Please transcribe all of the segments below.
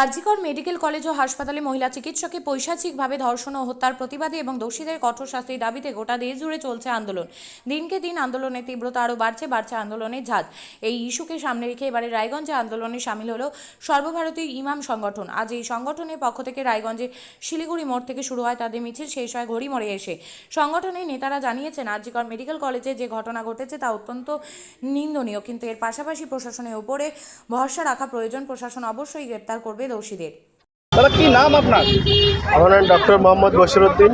RG Kar medical college ও হাসপাতালে মহিলা চিকিৎসককে পৈশাচিকভাবে ধর্ষণ ও হত্যার প্রতিবাদে এবং দোষীদের কঠোর শাস্তির দাবিতে গোটা দেশ জুড়ে চলছে আন্দোলন। দিনকে দিন আন্দোলনের তীব্রতা আরও বাড়ছে বাড়ছে আন্দোলনের ঝাঁজ। এই ইস্যুকে সামনে রেখে এবারে রায়গঞ্জে আন্দোলনে সামিল হলো সর্বভারতীয় ইমাম সংগঠন। আজ এই সংগঠনের পক্ষ থেকে রায়গঞ্জে শিলিগুড়ি মোড় থেকে শুরু হয়, তাদের মিছিল শেষ হয় ঘড়িমোড়ে এসে। সংগঠনের নেতারা জানিয়েছেন, আরজিকর মেডিকেল কলেজে যে ঘটনা ঘটেছে তা অত্যন্ত নিন্দনীয়। কিন্তু এর পাশাপাশি প্রশাসনের উপরে ভরসা রাখা প্রয়োজন। প্রশাসন অবশ্যই গ্রেপ্তার করবে। দোষীদের। দাদা কি নাম আপনার? আমার নাম ডক্টর মোহাম্মদ বশিরউদ্দিন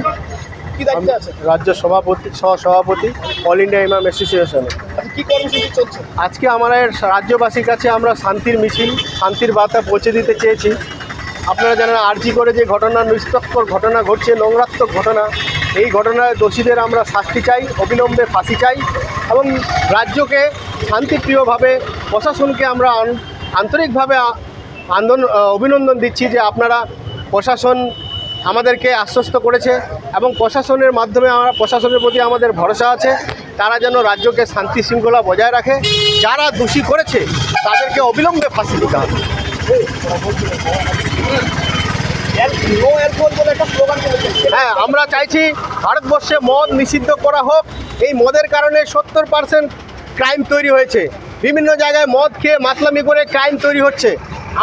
কি দায়িত্বে আছে রাজ্য সভাপতি সহ সভাপতি অল ইন্ডিয়া ইমাম অ্যাসোসিয়েশনে কি কর্মসূচি চলছে? আজকে আমাদের রাজ্যবাসীর কাছে আমরা শান্তির মিছিল শান্তির বার্তা পৌঁছে দিতে চেয়েছি। আপনারা জানেন আর্জি করে যে ঘটনা নিস্তক্ষর ঘটনা ঘটছে নোংরাত্মক ঘটনা এই ঘটনায় দোষীদের আমরা শাস্তি চাই অবিলম্বে ফাঁসি চাই এবং রাজ্যকে শান্তিপ্রিয়ভাবে প্রশাসনকে আমরা আন্তরিকভাবে আন্দোলন অভিনন্দন দিচ্ছি যে আপনারা প্রশাসন আমাদেরকে আশ্বস্ত করেছে এবং প্রশাসনের মাধ্যমে আমরা, প্রশাসনের প্রতি আমাদের ভরসা আছে, তারা যেন রাজ্যকে শান্তি শৃঙ্খলা বজায় রাখে। যারা দোষী করেছে, তাদেরকে অবিলম্বে ফাঁসি দিতে হবে। হ্যাঁ আমরা চাইছি ভারতবর্ষে মদ নিষিদ্ধ করা হোক। এই মদের কারণে সত্তর পার্সেন্ট ক্রাইম তৈরি হয়েছে। বিভিন্ন জায়গায় মদ খেয়ে মাতলামি করে ক্রাইম তৈরি হচ্ছে।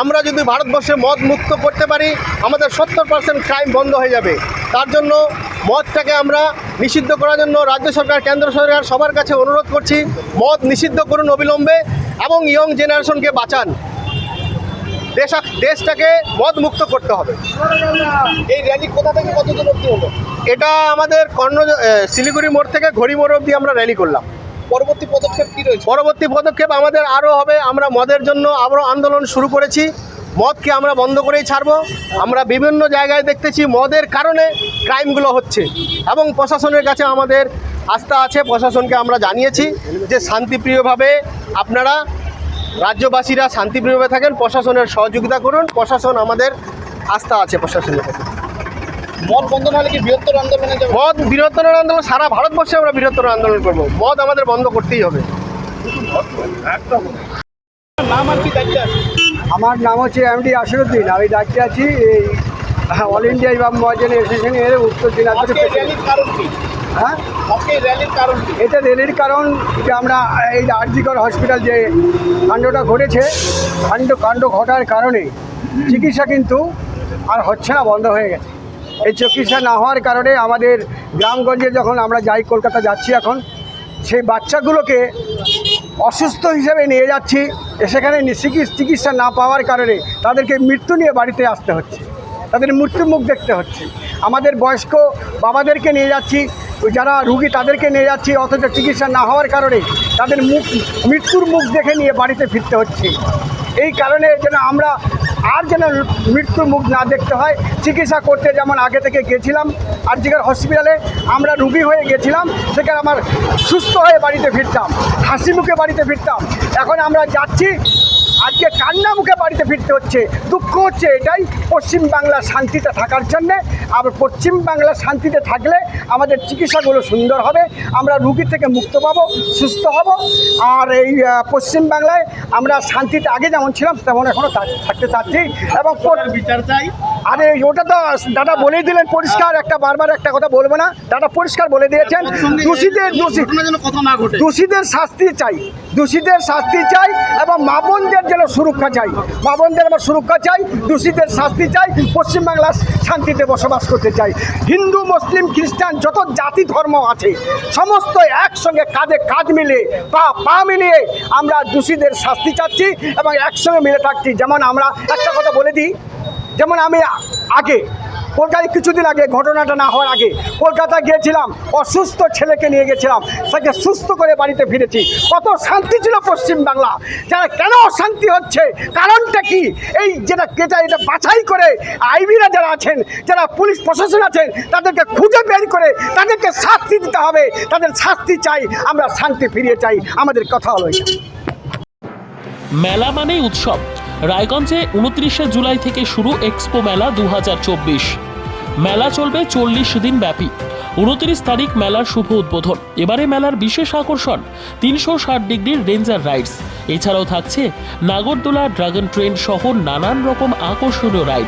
আমরা যদি ভারতবর্ষে মদ মুক্ত করতে পারি আমাদের সত্তর পার্সেন্ট ক্রাইম বন্ধ হয়ে যাবে। তার জন্য মদটাকে আমরা নিষিদ্ধ করার জন্য রাজ্য সরকার কেন্দ্র সরকার সবার কাছে অনুরোধ করছি মদ নিষিদ্ধ করুন অবিলম্বে এবং ইয়ং জেনারেশনকে বাঁচান। দেশ দেশটাকে মদ মুক্ত করতে হবে। এই র্যালি কোথা থেকে কতদিন অবধি হলো? এটা আমাদের কর্ণ শিলিগুড়ি মোড় থেকে ঘড়ি মোড় অবধি আমরা র্যালি করলাম। পরবর্তী পদক্ষেপ কি রয়েছে? পরবর্তী পদক্ষেপ আমাদের আরও হবে। আমরা মদের জন্য আবারও আন্দোলন শুরু করেছি। মদকে আমরা বন্ধ করেই ছাড়বো। আমরা বিভিন্ন জায়গায় দেখতেছি মদের কারণে ক্রাইমগুলো হচ্ছে এবং প্রশাসনের কাছে আমাদের আস্থা আছে, প্রশাসনকে আমরা জানিয়েছি যে শান্তিপ্রিয়ভাবে আপনারা রাজ্যবাসীরা শান্তিপ্রিয়ভাবে থাকেন, প্রশাসনের সহযোগিতা করুন। প্রশাসন আমাদের আস্থা আছে প্রশাসনের প্রতি মদ বন্ধ না হলে কি বৃহত্তর আন্দোলনে যাবে? মদ বৃহত্তর আন্দোলন সারা ভারতবর্ষে আমরা বৃহত্তর আন্দোলন করব। মদ আমাদের বন্ধ করতেই হবে। নাম আর কি দায়িত্বে আমার নাম হচ্ছে এমডি আসিরুদ্দিন আমি দায়িত্বে আছি এই অল ইন্ডিয়া ইমাম মহাজন অ্যাসোসিয়েশনের উত্তর দিনাজপুরের র্যালির হ্যাঁ? র্যালির এটা রেলের কারণ যে আমরা এই আরজিকর হসপিটাল যে কাণ্ডটা ঘটেছে কাণ্ড কাণ্ড ঘটার কারণে চিকিৎসা কিন্তু আর হচ্ছে না বন্ধ হয়ে গেছে। এই চিকিৎসা না হওয়ার কারণে আমাদের গ্রামগঞ্জে যখন আমরা যাই, কলকাতা যাচ্ছি এখন, সেই বাচ্চাগুলোকে অসুস্থ হিসেবে নিয়ে যাচ্ছি। সেখানে চিকিৎসা না পাওয়ার কারণে তাদেরকে মৃত্যু নিয়ে বাড়িতে আসতে হচ্ছে। তাদের মৃত্যু মুখ দেখতে হচ্ছে। আমাদের বয়স্ক বাবাদেরকে নিয়ে যাচ্ছি, যারা রুগী তাদেরকে নিয়ে যাচ্ছি, অথচ চিকিৎসা না হওয়ার কারণে তাদের মুখ মৃত্যুর মুখ দেখে নিয়ে বাড়িতে ফিরতে হচ্ছে। এই কারণে যেন আমরা আর যেন মৃত্যুর মুখ না দেখতে হয়, চিকিৎসা করতে যেমন আগে থেকে গেছিলাম, আর যেখানে হসপিটালে আমরা রুগী হয়ে গেছিলাম, সেখানে আমার সুস্থ হয়ে বাড়িতে ফিরতাম হাসি মুখে বাড়িতে ফিরতাম। এখন আমরা যাচ্ছি আজকে কান্না মুখে বাড়িতে ফিরতে হচ্ছে? দুঃখ হচ্ছে এটাই। পশ্চিম বাংলা শান্তিতে থাকার জন্যে আর পশ্চিম বাংলা শান্তিতে থাকলে আমাদের চিকিৎসাগুলো সুন্দর হবে। আমরা রুগী থেকে মুক্ত পাবো সুস্থ হব। আর এই আহ, পশ্চিম বাংলায় আমরা শান্তিতে আগে যেমন ছিলাম তেমন এখনও থাকতে চাচ্ছি। এবং বিচার চাই। আরে ওটা তো দাদা বলেই দিলেন পরিষ্কার একটা বারবার একটা কথা বলব না। দাদা পরিষ্কার বলে দিয়েছেন দোষীদের দোষী দোষীদের শাস্তি চাই। দোষীদের শাস্তি চাই এবং মা যেন সুরক্ষা চাই। মা আমার সুরক্ষা চাই, দোষীদের শাস্তি চাই পশ্চিমবাংলা শান্তিতে বসবাস করতে চাই। হিন্দু, মুসলিম, খ্রিস্টান, যত জাতি, ধর্ম আছে, সমস্ত একসঙ্গে কাঁধে কাঁধ মিলে পা পা মিলিয়ে আমরা দোষীদের শাস্তি চাচ্ছি এবং একসঙ্গে মিলে থাকছি। যেমন আমরা একটা কথা বলে দিই, যেমন আমি আগে কলকাতায় কিছুদিন আগে ঘটনাটা না হওয়ার আগে কলকাতা গিয়েছিলাম, অসুস্থ ছেলেকে নিয়ে গেছিলাম, তাকে সুস্থ করে বাড়িতে ফিরেছি। কত শান্তি ছিল পশ্চিম বাংলা। যারা কেন অশান্তি হচ্ছে? কারণটা কি? এই যেটা যেটা এটা বাছাই করে আইবিরা যারা আছেন, যারা পুলিশ প্রশাসন আছেন, তাদেরকে খুঁজে বের করে তাদেরকে শাস্তি দিতে হবে। তাদের শাস্তি চাই, আমরা শান্তি ফিরিয়ে চাই। আমাদের কথা হলো মেলা মানেই উৎসব। রায়গঞ্জে উনত্রিশে জুলাই থেকে শুরু এক্সপো মেলা দু হাজার চব্বিশ। মেলা চলবে চল্লিশ দিন ব্যাপী। উনত্রিশ তারিখ মেলার শুভ উদ্বোধন। এবারে মেলার বিশেষ আকর্ষণ তিনশো ষাট ডিগ্রির রেঞ্জার রাইডস। এছাড়াও থাকছে নাগরদোলা ড্রাগন ট্রেন সহ নানান রকম আকর্ষণীয় রাইড।